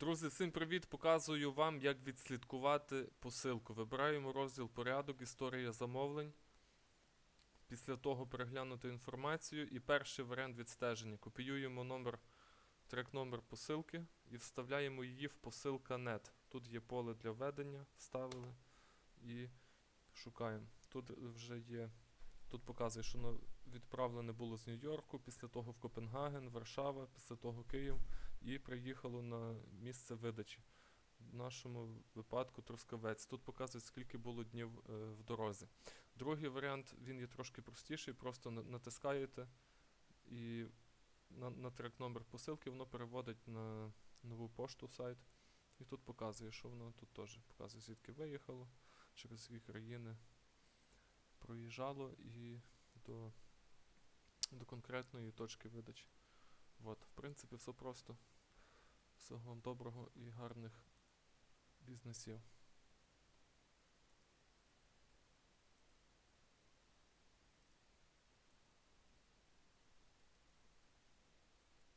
Друзі, всім привіт! Показую вам, як відслідкувати посилку. Вибираємо розділ порядок, історія замовлень. Після того переглянути інформацію і перший варіант відстеження. Копіюємо номер, трек номер посилки і вставляємо її в посилка.net. Тут є поле для введення, вставили і шукаємо. Тут вже є. Тут показує, що воно відправлене було з Нью-Йорку, після того в Копенгаген, Варшава, після того Київ і приїхало на місце видачі. В нашому випадку Трускавець. Тут показує, скільки було днів е, в дорозі. Другий варіант, він є трошки простіший, просто натискаєте і на, на трек номер посилки воно переводить на нову пошту сайт. І тут показує, що воно тут теж показує, звідки виїхало, через які країни проїжджало і до, до конкретної точки видачі. От, в принципі, все просто. Всього вам доброго і гарних бізнесів.